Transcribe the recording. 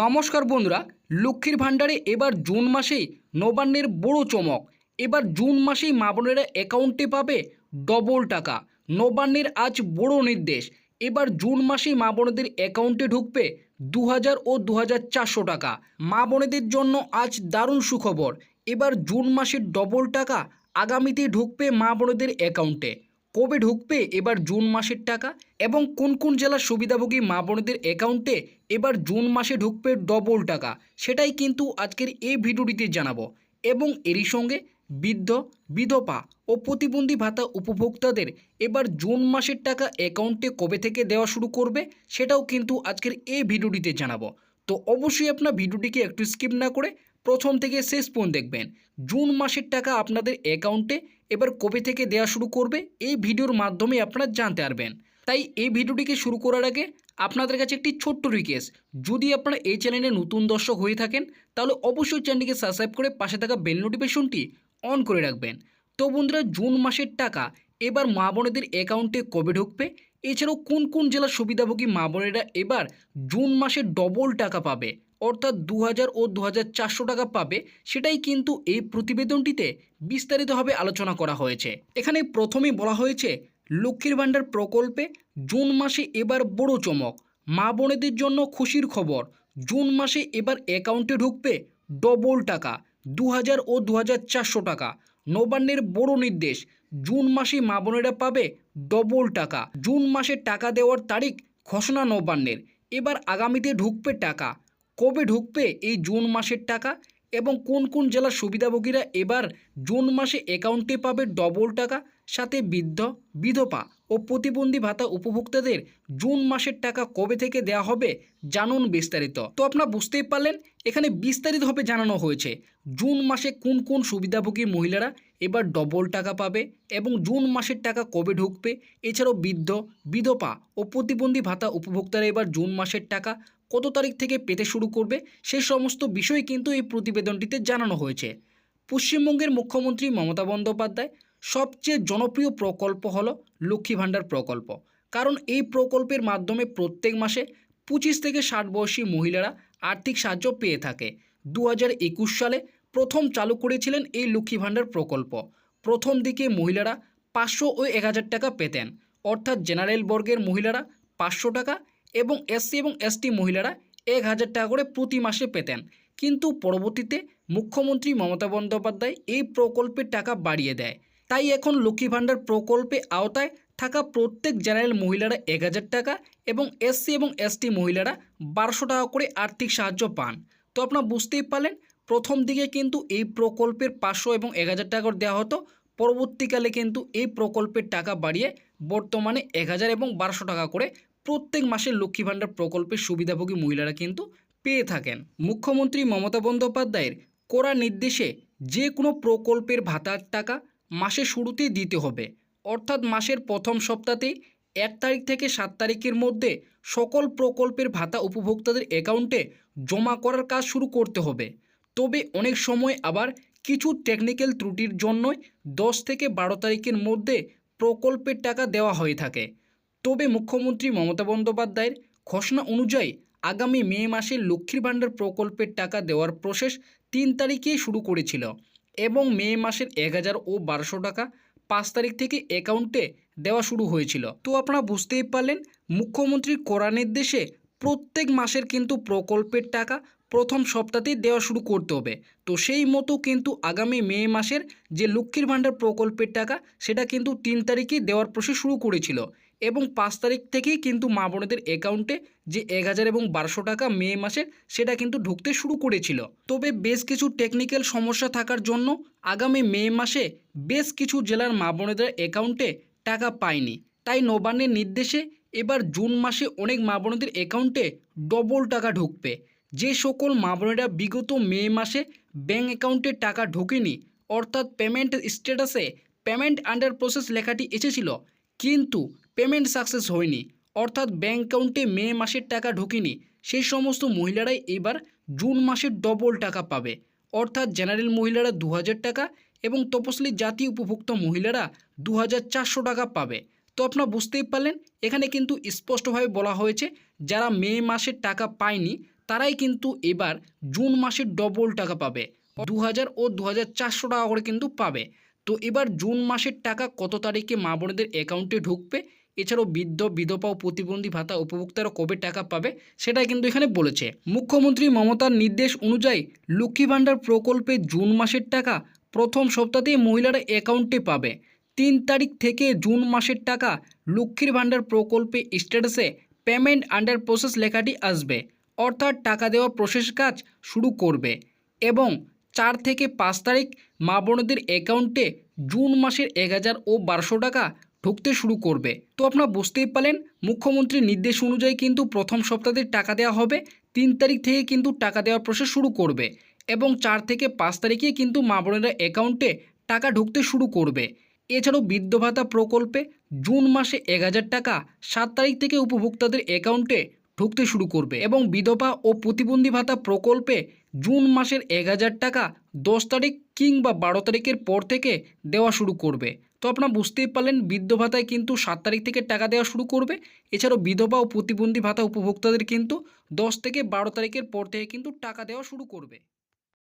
নমস্কার বন্ধুরা, লক্ষ্মীর ভাণ্ডারে এবার জুন মাসেই নবান্নের বড় চমক। এবার জুন মাসেই মা বোনেরা অ্যাকাউন্টে পাবে ডবল টাকা। নবান্নের আজ বড় নির্দেশ। এবার জুন মাসেই মা বোনেদের অ্যাকাউন্টে ঢুকবে দু হাজার ও দু হাজার চারশো টাকা। মা বোনেদের জন্য আজ দারুণ সুখবর। এবার জুন মাসের ডবল টাকা আগামীতে ঢুকবে মা বোনেদের অ্যাকাউন্টে। কবে ঢুকবে, এবার জুন মাসের টাকা এবং কোন কোন জেলার সুবিধাভোগী মা বোনেদের অ্যাকাউন্টে এবার জুন মাসে ঢুকবে ডবল টাকা, সেটাই কিন্তু আজকের এই ভিডিওটিতে জানাব। এবং এরই সঙ্গে বৃদ্ধ, বিধবা ও প্রতিবন্ধী ভাতা উপভোক্তাদের এবার জুন মাসের টাকা অ্যাকাউন্টে কবে থেকে দেওয়া শুরু করবে, সেটাও কিন্তু আজকের এই ভিডিওটিতে জানাব। তো অবশ্যই আপনার ভিডিওটিকে একটু স্কিপ না করে প্রথম থেকে শেষ পর্যন্ত দেখবেন। জুন মাসের টাকা আপনাদের অ্যাকাউন্টে এবার কবে থেকে দেওয়া শুরু করবে, এই ভিডিওর মাধ্যমে আপনারা জানতে পারবেন। তাই এই ভিডিওটিকে শুরু করার আগে আপনাদের কাছে একটি ছোট্ট রিকোয়েস্ট যদি আপনারা এই চ্যানেলে নতুন দর্শক হয়ে থাকেন, তাহলে অবশ্যই চ্যানেলটিকে সাবস্ক্রাইব করে পাশে থাকা বেল নোটিফিকেশনটি অন করে রাখবেন। তো বন্ধুরা, জুন মাসের টাকা এবার মা বোনেদের অ্যাকাউন্টে কবে ঢুকবে? এছাড়াও কোন কোন জেলার সুবিধাভোগী মা বোনেরা এবার জুন মাসে ডবল টাকা পাবে? অর্থাৎ দু হাজার ও দু হাজার চারশো টাকা পাবে, সেটাই কিন্তু এই প্রতিবেদনটিতে বিস্তারিতভাবে আলোচনা করা হয়েছে। এখানে প্রথমেই বলা হয়েছে, লক্ষ্মীর ভাণ্ডার প্রকল্পে জুন মাসে এবার বড় চমক। মা বোনেদের জন্য খুশির খবর, জুন মাসে এবার অ্যাকাউন্টে ঢুকবে ডবল টাকা দু হাজার ও দু হাজার চারশো টাকা। নবান্নের বড় নির্দেশ, জুন মাসে মা বোনেরা পাবে ডবল টাকা। জুন মাসে টাকা দেওয়ার তারিখ ঘোষণা নবান্নের। এবার আগামীতে ঢুকবে টাকা। কবে ঢুকবে এই জুন মাসের টাকা এবং কোন কোন জেলার সুবিধাভোগীরা এবার জুন মাসে অ্যাকাউন্টে পাবে ডবল টাকা, সাথে বৃদ্ধ, বিধবা ও প্রতিবন্ধী ভাতা উপভোক্তাদের জুন মাসের টাকা কবে থেকে দেওয়া হবে জানুন বিস্তারিত। তো আপনারা বুঝতেই পারলেন, এখানে বিস্তারিতভাবে জানানো হয়েছে, জুন মাসে কোন কোন সুবিধাভোগী মহিলারা এবার ডবল টাকা পাবে এবং জুন মাসের টাকা কবে ঢুকবে। এছাড়াও বৃদ্ধ, বিধবা ও প্রতিবন্ধী ভাতা উপভোক্তারা এবার জুন মাসের টাকা কত তারিখ থেকে পেতে শুরু করবে, সে সমস্ত বিষয় কিন্তু এই প্রতিবেদনটিতে জানানো হয়েছে। পশ্চিমবঙ্গের মুখ্যমন্ত্রী মমতা বন্দ্যোপাধ্যায়, সবচেয়ে জনপ্রিয় প্রকল্প হলো লক্ষ্মী ভাণ্ডার প্রকল্প। কারণ এই প্রকল্পের মাধ্যমে প্রত্যেক মাসে পঁচিশ থেকে ষাট বয়সী মহিলারা আর্থিক সাহায্য পেয়ে থাকে। দু সালে প্রথম চালু করেছিলেন এই লক্ষ্মী ভাণ্ডার প্রকল্প। প্রথম দিকে মহিলারা পাঁচশো ও এক হাজার টাকা পেতেন। অর্থাৎ জেনারেল বর্গের মহিলারা পাঁচশো টাকা এবং এসসি এবং এসটি মহিলারা এক হাজার টাকা করে প্রতি মাসে পেতেন। কিন্তু পরবর্তীতে মুখ্যমন্ত্রী মমতা বন্দ্যোপাধ্যায় এই প্রকল্পের টাকা বাড়িয়ে দেয়। তাই এখন লক্ষ্মী ভাণ্ডার প্রকল্পে আওতায় থাকা প্রত্যেক জেনারেল মহিলারা এক হাজার টাকা এবং এসসি এবং এসটি মহিলারা বারোশো টাকা করে আর্থিক সাহায্য পান। তো আপনারা বুঝতেই পারলেন, প্রথম দিকে কিন্তু এই প্রকল্পের পাঁচশো এবং এক হাজার টাকা করে দেওয়া হতো। পরবর্তীকালে কিন্তু এই প্রকল্পের টাকা বাড়িয়ে বর্তমানে এক হাজার এবং বারোশো টাকা করে প্রত্যেক মাসে লক্ষ্মী ভাণ্ডার প্রকল্পের সুবিধাভোগী মহিলারা কিন্তু পেয়ে থাকেন। মুখ্যমন্ত্রী মমতা বন্দ্যোপাধ্যায়ের কড়া নির্দেশে যে কোনো প্রকল্পের ভাতার টাকা মাসের শুরুতেই দিতে হবে। অর্থাৎ মাসের প্রথম সপ্তাহতেই এক তারিখ থেকে সাত তারিখের মধ্যে সকল প্রকল্পের ভাতা উপভোক্তাদের অ্যাকাউন্টে জমা করার কাজ শুরু করতে হবে। তবে অনেক সময় আবার কিছু টেকনিক্যাল ত্রুটির জন্যই দশ থেকে বারো তারিখের মধ্যে প্রকল্পের টাকা দেওয়া হয়ে থাকে। তবে মুখ্যমন্ত্রী মমতা বন্দ্যোপাধ্যায়ের ঘোষণা অনুযায়ী আগামী মে মাসে লক্ষ্মীর ভাণ্ডার প্রকল্পের টাকা দেওয়ার প্রসেস তিন তারিখেই শুরু করেছিল এবং মে মাসের এক হাজার ও বারোশো টাকা পাঁচ তারিখ থেকে অ্যাকাউন্টে দেওয়া শুরু হয়েছিল। তো আপনারা বুঝতেই পারলেন, মুখ্যমন্ত্রীর কড়া নির্দেশে প্রত্যেক মাসের কিন্তু প্রকল্পের টাকা প্রথম সপ্তাহতেই দেওয়া শুরু করতে হবে। তো সেই মতো কিন্তু আগামী মে মাসের যে লক্ষ্মীর ভাণ্ডার প্রকল্পের টাকা, সেটা কিন্তু তিন তারিখে দেওয়ার প্রসেস শুরু করেছিল এবং পাঁচ তারিখ থেকেই কিন্তু মা বোনেদের অ্যাকাউন্টে যে এক হাজার এবং বারোশো টাকা মে মাসের, সেটা কিন্তু ঢুকতে শুরু করেছিল। তবে বেশ কিছু টেকনিক্যাল সমস্যা থাকার জন্য আগামী মে মাসে বেশ কিছু জেলার মা বোনেদের অ্যাকাউন্টে টাকা পায়নি। তাই নবান্নের নির্দেশে এবার জুন মাসে অনেক মা বোনেদের অ্যাকাউন্টে ডবল টাকা ঢুকবে। যে সকল মা বোনেরা বিগত মে মাসে ব্যাঙ্ক অ্যাকাউন্টে টাকা ঢোকেনি, অর্থাৎ পেমেন্ট স্ট্যাটাসে পেমেন্ট আন্ডার প্রসেস লেখাটি এসেছিল, কিন্তু পেমেন্ট সাকসেস হয়নি, অর্থাৎ ব্যাঙ্ক অ্যাকাউন্টে মে মাসের টাকা ঢোকেনি সেই সমস্ত মহিলারাই এবার জুন মাসের ডবল টাকা পাবে, অর্থাৎ জেনারেল মহিলারা দু হাজার টাকা এবং তপশিলি জাতি উপভোক্তা মহিলারা দু হাজার চারশো টাকা পাবে। তো আপনারা বুঝতেই পারলেন, এখানে কিন্তু স্পষ্টভাবে বলা হয়েছে, যারা মে মাসের টাকা পায়নি তারাই কিন্তু এবার জুন মাসের ডবল টাকা পাবে। দু হাজার ও দু হাজার চারশো টাকা করে কিন্তু পাবে। তো এবার জুন মাসের টাকা কত তারিখে মা বোনেদের অ্যাকাউন্টে ঢুকবে? এছাড়াও বৃদ্ধ, বিধবা ও প্রতিবন্ধী ভাতা উপভোক্তারা কবে টাকা পাবে সেটাই কিন্তু এখানে বলেছে। মুখ্যমন্ত্রী মমতার নির্দেশ অনুযায়ী লক্ষ্মী ভাণ্ডার প্রকল্পে জুন মাসের টাকা প্রথম সপ্তাহতেই মহিলারা অ্যাকাউন্টে পাবে। তিন তারিখ থেকে জুন মাসের টাকা লক্ষ্মীর ভাণ্ডার প্রকল্পে স্ট্যাটাসে পেমেন্ট আন্ডার প্রসেস লেখাটি আসবে। অর্থাৎ টাকা দেওয়ার প্রসেস কাজ শুরু করবে এবং চার থেকে পাঁচ তারিখ মা বোনদের অ্যাকাউন্টে জুন মাসের এক হাজার ও বারোশো টাকা ঢুকতে শুরু করবে। তো আপনারা বুঝতেই পারলেন, মুখ্যমন্ত্রীর নির্দেশ অনুযায়ী কিন্তু প্রথম সপ্তাহে টাকা দেওয়া হবে, তিন তারিখ থেকে কিন্তু টাকা দেওয়ার প্রসেস শুরু করবে এবং চার থেকে পাঁচ তারিখে কিন্তু মা বোনেরা অ্যাকাউন্টে টাকা ঢুকতে শুরু করবে। এছাড়াও বৃদ্ধ ভাতা প্রকল্পে জুন মাসে এক হাজার টাকা, সাত তারিখ থেকে উপভোক্তাদের অ্যাকাউন্টে ঢুকতে শুরু করবে এবং বিধবা ও প্রতিবন্ধী ভাতা প্রকল্পে জুন মাসের এক হাজার টাকা দশ তারিখ কিংবা বারো তারিখের পর থেকে দেওয়া শুরু করবে। তো আপনারা বুঝতেই পারলেন, বৃদ্ধ ভাতায় কিন্তু সাত তারিখ থেকে টাকা দেওয়া শুরু করবে। এছাড়াও বিধবা ও প্রতিবন্ধী ভাতা উপভোক্তাদের কিন্তু দশ থেকে বারো তারিখের পর থেকে কিন্তু টাকা দেওয়া শুরু করবে।